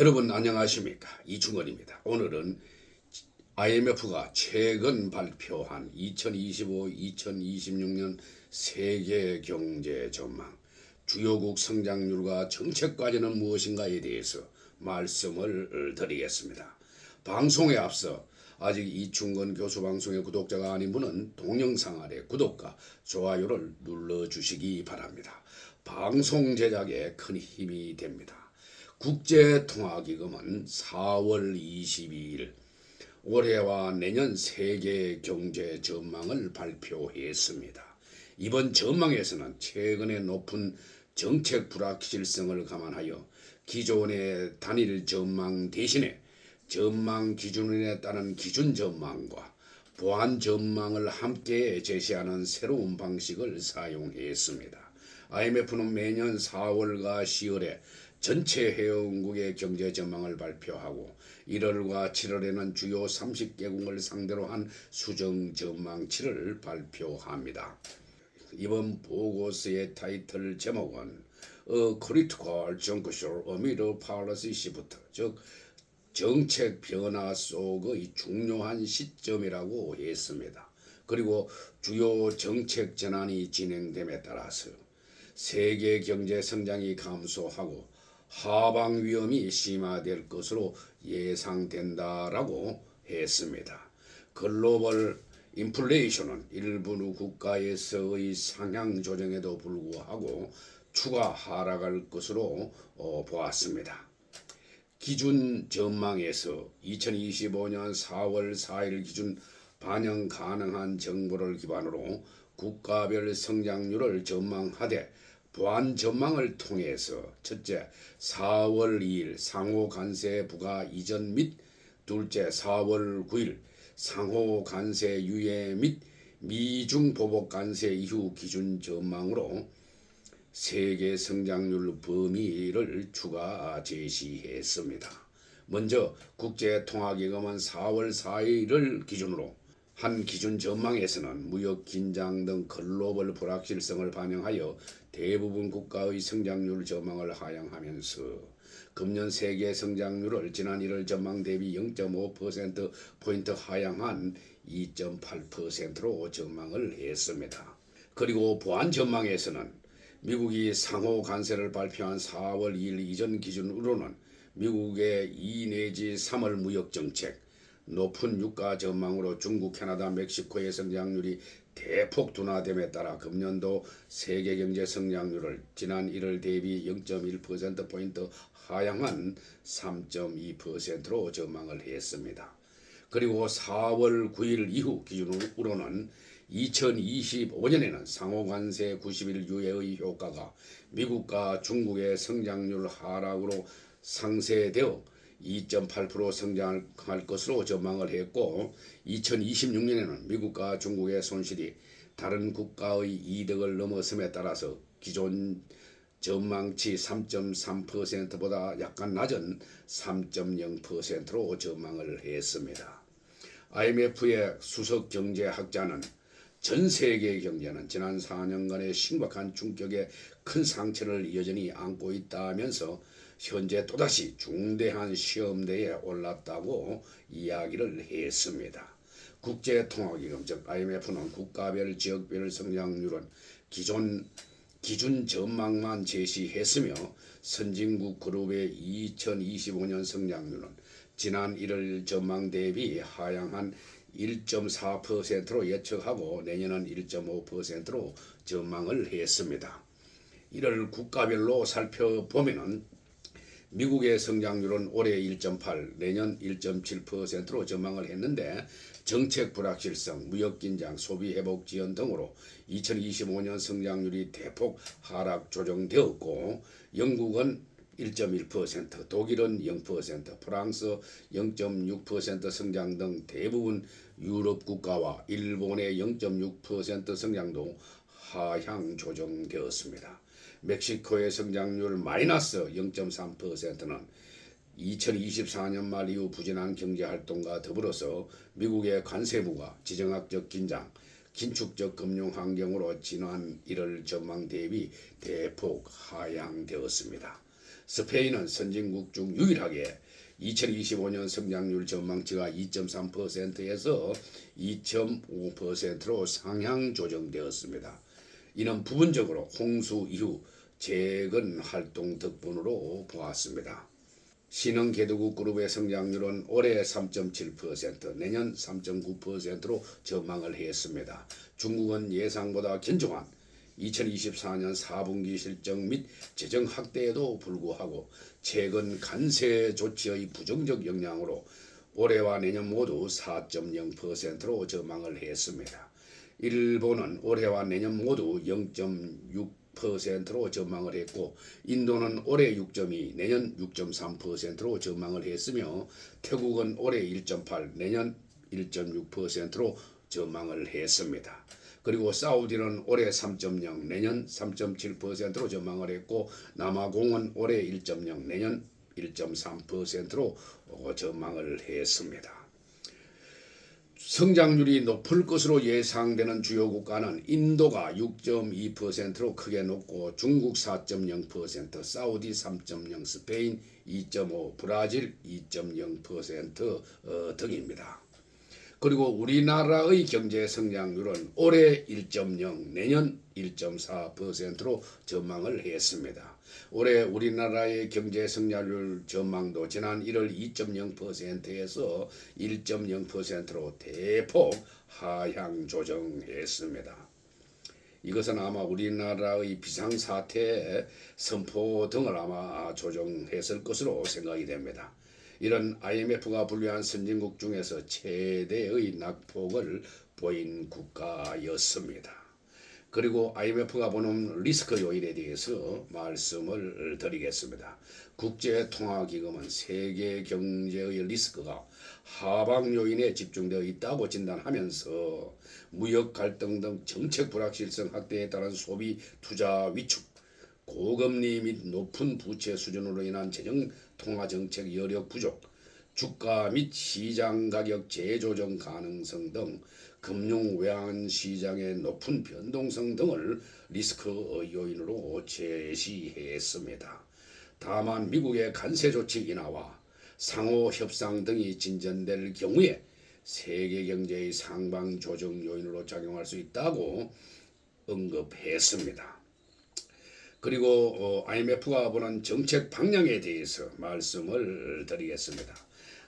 여러분 안녕하십니까 이충건입니다. 오늘은 IMF가 최근 발표한 2025-2026년 세계 경제 전망, 주요국 성장률과 정책 과제는 무엇인가에 대해서 말씀을 드리겠습니다. 방송에 앞서 아직 이충건 교수 방송의 구독자가 아닌 분은 동영상 아래 구독과 좋아요를 눌러주시기 바랍니다. 방송 제작에 큰 힘이 됩니다. 국제통화기금은 4월 22일 올해와 내년 세계 경제 전망을 발표했습니다. 이번 전망에서는 최근의 높은 정책 불확실성을 감안하여 기존의 단일 전망 대신에 전망 기준에 따른 기준 전망과 보완 전망을 함께 제시하는 새로운 방식을 사용했습니다. IMF는 매년 4월과 10월에 전체 회원국의 경제 전망을 발표하고 1월과 7월에는 주요 30개국을 상대로 한 수정 전망치를 발표합니다. 이번 보고서의 타이틀 제목은 A Critical Juncture Amid Policy Shift 즉 정책 변화 속의 중요한 시점이라고 했습니다. 그리고 주요 정책 전환이 진행됨에 따라서 세계 경제 성장이 감소하고 하방 위험이 심화될 것으로 예상된다라고 했습니다. 글로벌 인플레이션은 일부 국가에서의 상향 조정에도 불구하고 추가 하락할 것으로 어, 보았습니다. 기준 전망에서 2025년 4월 4일 기준 반영 가능한 정보를 기반으로 국가별 성장률을 전망하되 보안 전망을 통해서 첫째 4월 2일 상호 관세 부과 이전 및 둘째 4월 9일 상호 관세 유예 및 미중 보복 관세 이후 기준 전망으로 세계 성장률 범위를 추가 제시했습니다. 먼저 국제통화기금은 4월 4일을 기준으로 한 기준 전망에서는 무역 긴장 등 글로벌 불확실성을 반영하여 대부분 국가의 성장률 전망을 하향하면서 금년 세계 성장률을 지난 1월 전망 대비 0.5% 포인트 하향한 2.8%로 전망을 했습니다. 그리고 보안 전망에서는 미국이 상호 관세를 발표한 4월 2일 이전 기준으로는 미국의 2 내지 3월 무역 정책, 높은 유가 전망으로 중국, 캐나다, 멕시코의 성장률이 대폭 둔화됨에 따라 금년도 세계 경제 성장률을 지난 1월 대비 0.1% 포인트 하향한 3.2%로 전망을 했습니다. 그리고 4월 9일 이후 기준으로는 2025년에는 상호관세 90일 유예의 효과가 미국과 중국의 성장률 하락으로 상쇄되어 2.8% 성장할 것으로 전망을 했고 2026년에는 미국과 중국의 손실이 다른 국가의 이득을 넘어섬에 따라서 기존 전망치 3.3%보다 약간 낮은 3.0%로 전망을 했습니다. IMF의 수석 경제학자는 전 세계 경제는 지난 4년간의 심각한 충격에 큰 상처를 여전히 안고 있다면서 현재 또다시 중대한 시험대에 올랐다고 이야기를 했습니다. 국제통화기금 즉 IMF는 국가별 지역별 성장률은 기존 기준 전망만 제시했으며 선진국 그룹의 2025년 성장률은 지난 1월 전망 대비 하향한 1.4%로 예측하고 내년은 1.5%로 전망을 했습니다. 이를 국가별로 살펴보면은 미국의 성장률은 올해 1.8, 내년 1.7%로 전망을 했는데 정책 불확실성, 무역 긴장, 소비 회복 지연 등으로 2025년 성장률이 대폭 하락 조정되었고 영국은 1.1%, 독일은 0%, 프랑스 0.6% 성장 등 대부분 유럽 국가와 일본의 0.6% 성장도 하향 조정되었습니다. 멕시코의 성장률 마이너스 0.3%는 2024년 말 이후 부진한 경제 활동과 더불어서 미국의 관세부가 지정학적 긴장, 긴축적 금융 환경으로 지난 1월 전망 대비 대폭 하향되었습니다. 스페인은 선진국 중 유일하게 2025년 성장률 전망치가 2.3%에서 2.5%로 상향 조정되었습니다. 이는 부분적으로 홍수 이후 재건 활동 덕분으로 보았습니다. 신흥 개도국 그룹의 성장률은 올해 3.7%, 내년 3.9%로 전망을 했습니다. 중국은 예상보다 견조한 2024년 4분기 실적 및 재정 확대에도 불구하고 최근 관세 조치의 부정적 영향으로 올해와 내년 모두 4.0%로 전망을 했습니다. 일본은 올해와 내년 모두 0.6%로 전망을 했고 인도는 올해 6.2, 내년 6.3%로 전망을 했으며 태국은 올해 1.8, 내년 1.6%로 전망을 했습니다. 그리고 사우디는 올해 3.0, 내년 3.7%로 전망을 했고 남아공은 올해 1.0, 내년 1.3%로 어, 전망을 했습니다. 성장률이 높을 것으로 예상되는 주요 국가는 인도가 6.2%로 크게 높고 중국 4.0%, 사우디 3.0, 스페인 2.5, 브라질 2.0% 어, 등입니다. 그리고 우리나라의 경제 성장률은 올해 1.0, 내년 1.4%로 전망을 했습니다. 올해 우리나라의 경제 성장률 전망도 지난 1월 2.0%에서 1.0%로 대폭 하향 조정했습니다. 이것은 아마 우리나라의 비상사태 선포 등을 아마 조정했을 것으로 생각이 됩니다. 이런 IMF가 분류한 선진국 중에서 최대의 낙폭을 보인 국가였습니다. 그리고 IMF가 보는 리스크 요인에 대해서 말씀을 드리겠습니다. 국제통화기금은 세계 경제의 리스크가 하방 요인에 집중되어 있다고 진단하면서 무역 갈등 등 정책 불확실성 확대에 따른 소비 투자 위축, 고금리 및 높은 부채 수준으로 인한 재정 통화 정책 여력 부족, 주가 및 시장 가격 재조정 가능성 등 금융 외환 시장의 높은 변동성 등을 리스크 요인으로 제시했습니다. 다만 미국의 관세 조치 인하와 상호 협상 등이 진전될 경우에 세계 경제의 상방 조정 요인으로 작용할 수 있다고 언급했습니다. 그리고 어, IMF가 보는 정책 방향에 대해서 말씀을 드리겠습니다.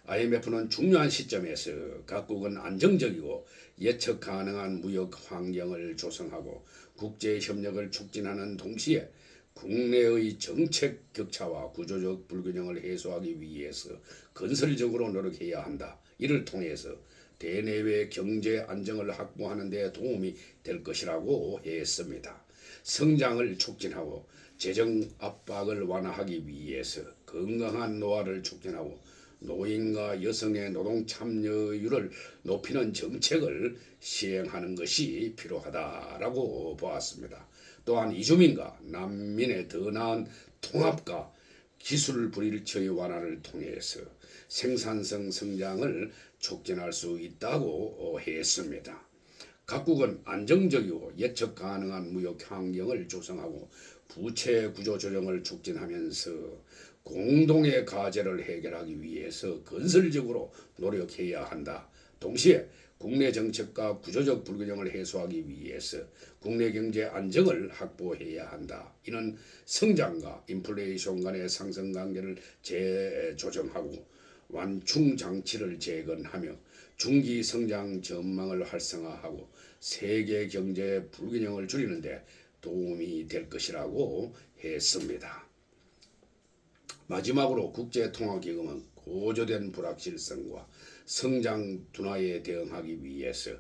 IMF는 중요한 시점에서 각국은 안정적이고 예측 가능한 무역 환경을 조성하고 국제 협력을 촉진하는 동시에 국내의 정책 격차와 구조적 불균형을 해소하기 위해서 건설적으로 노력해야 한다. 이를 통해서 대내외 경제 안정을 확보하는 데 도움이 될 것이라고 했습니다. 성장을 촉진하고 재정 압박을 완화하기 위해서 건강한 노화를 촉진하고 노인과 여성의 노동 참여율을 높이는 정책을 시행하는 것이 필요하다라고 보았습니다. 또한 이주민과 난민의 더 나은 통합과 기술 불일치의 완화를 통해서 생산성 성장을 촉진할 수 있다고 했습니다. 각국은 안정적이고 예측 가능한 무역 환경을 조성하고 부채 구조 조정을 촉진하면서 공동의 과제를 해결하기 위해서 건설적으로 노력해야 한다. 동시에 국내 정책과 구조적 불균형을 해소하기 위해서 국내 경제 안정을 확보해야 한다. 이는 성장과 인플레이션 간의 상승 관계를 재조정하고 완충 장치를 재건하며 중기 성장 전망을 활성화하고 세계 경제 불균형을 줄이는데 도움이 될 것이라고 했습니다. 마지막으로 국제통화기금은 고조된 불확실성과 성장 둔화에 대응하기 위해서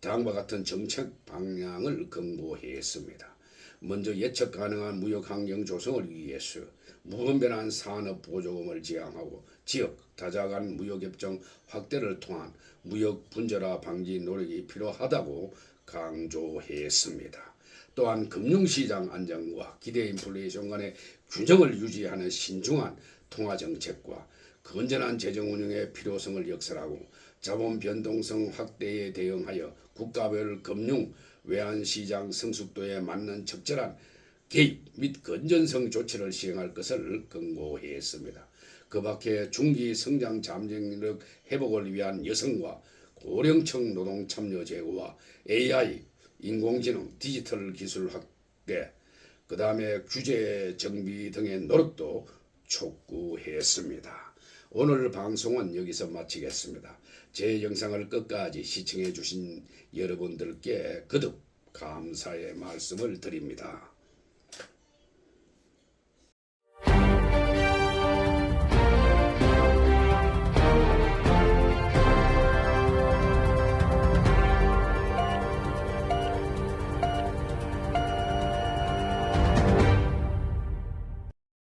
다음과 같은 정책 방향을 공고했습니다. 먼저 예측 가능한 무역 환경 조성을 위해서 무분별한 산업 보조금을 지향하고 지역 다자간 무역협정 확대를 통한 무역 분절화 방지 노력이 필요하다고 강조했습니다. 또한 금융시장 안정과 기대 인플레이션 간의 균형을 유지하는 신중한 통화 정책과 건전한 재정 운영의 필요성을 역설하고 자본 변동성 확대에 대응하여 국가별 금융 외환 시장 성숙도에 맞는 적절한 개입 및 건전성 조치를 시행할 것을 권고했습니다. 그 밖에 중기 성장 잠정력 회복을 위한 여성과 고령층 노동 참여 제고와 AI, 인공지능, 디지털 기술 확대, 그 다음에 규제 정비 등의 노력도 촉구했습니다. 오늘 방송은 여기서 마치겠습니다. 제 영상을 끝까지 시청해 주신 여러분들께 거듭 감사의 말씀을 드립니다.